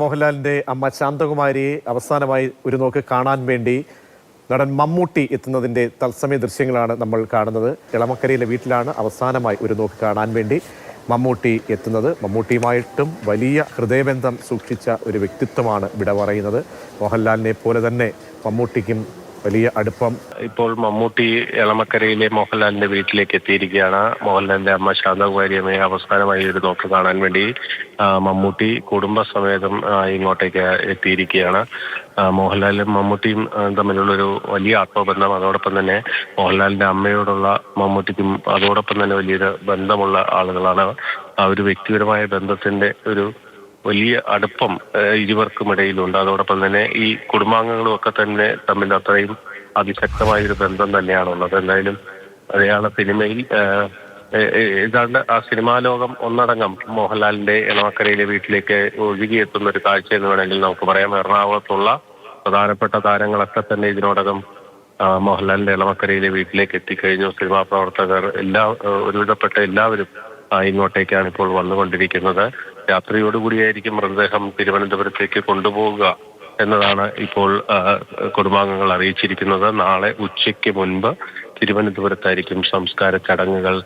മോഹൻലാലിന്റെ അമ്മ ശാന്തകുമാരിയെ അവസാനമായി ഒരു നോക്ക് കാണാൻ വേണ്ടി നടൻ മമ്മൂട്ടി എത്തുന്നതിന്റെ തത്സമയ ദൃശ്യങ്ങളാണ് നമ്മൾ കാണുന്നത്. ഇളമക്കരയിലെ വീട്ടിലാണ് അവസാനമായി ഒരു നോക്ക് കാണാൻ വേണ്ടി മമ്മൂട്ടി എത്തുന്നത്. മമ്മൂട്ടിയുമായിട്ടും വലിയ ഹൃദയബന്ധം സൂക്ഷിച്ച ഒരു വ്യക്തിത്വമാണ് ഇവിടെ പറയുന്നത്. മോഹൻലാലിനെ പോലെ തന്നെ മമ്മൂട്ടിക്കും വലിയ അടുപ്പം. ഇപ്പോൾ മമ്മൂട്ടി എളമക്കരയിലെ മോഹൻലാലിന്റെ വീട്ടിലേക്ക് എത്തിയിരിക്കുകയാണ്. മോഹൻലാലിന്റെ അമ്മ ശാന്തകുമാരിയമ്മയെ അവസാനമായി ഒരു നോക്ക് കാണാൻ വേണ്ടി മമ്മൂട്ടി കുടുംബസമേതം ഇങ്ങോട്ടേക്ക് എത്തിയിരിക്കുകയാണ്. മോഹൻലാലും മമ്മൂട്ടിയും തമ്മിലുള്ള തമ്മിലുള്ളൊരു വലിയ ആത്മബന്ധം. അതോടൊപ്പം തന്നെ മോഹൻലാലിന്റെ അമ്മയോടുള്ള മമ്മൂട്ടിക്കും അതോടൊപ്പം തന്നെ വലിയൊരു ബന്ധമുള്ള ആളുകളാണ്. ആ ഒരു വ്യക്തിപരമായ ബന്ധത്തിന്റെ ഒരു വലിയ അടുപ്പം ഇരുവർക്കുമിടയിലുണ്ട് അതോടൊപ്പം തന്നെ ഈ കുടുംബാംഗങ്ങളും ഒക്കെ തന്നെ തമ്മിൽ അത്രയും അതിശക്തമായൊരു ബന്ധം തന്നെയാണുള്ളത്. എന്തായാലും മലയാള സിനിമയിൽ ഏതാണ്ട് ആ സിനിമാ ലോകം ഒന്നടങ്കം മോഹൻലാലിന്റെ ഇളമക്കരയിലെ വീട്ടിലേക്ക് ഒഴുകിയെത്തുന്ന ഒരു കാഴ്ച എന്ന് വേണമെങ്കിൽ നമുക്ക് പറയാം. എറണാകുളത്തുള്ള പ്രധാനപ്പെട്ട താരങ്ങളൊക്കെ തന്നെ ഇതിനോടകം മോഹൻലാലിന്റെ ഇളമക്കരയിലെ വീട്ടിലേക്ക് എത്തിക്കഴിഞ്ഞു. സിനിമാ പ്രവർത്തകർ എല്ലാ ഒരുവിധപ്പെട്ട എല്ലാവരും ഇങ്ങോട്ടേക്കാണ് ഇപ്പോൾ വന്നുകൊണ്ടിരിക്കുന്നത്. രാത്രിയോടുകൂടിയായിരിക്കും മൃതദേഹം തിരുവനന്തപുരത്തേക്ക് കൊണ്ടുപോവുക എന്നതാണ് ഇപ്പോൾ കുടുംബാംഗങ്ങൾ അറിയിച്ചിരിക്കുന്നത്. നാളെ ഉച്ചയ്ക്ക് മുൻപ് തിരുവനന്തപുരത്തായിരിക്കും സംസ്കാര ചടങ്ങുകൾ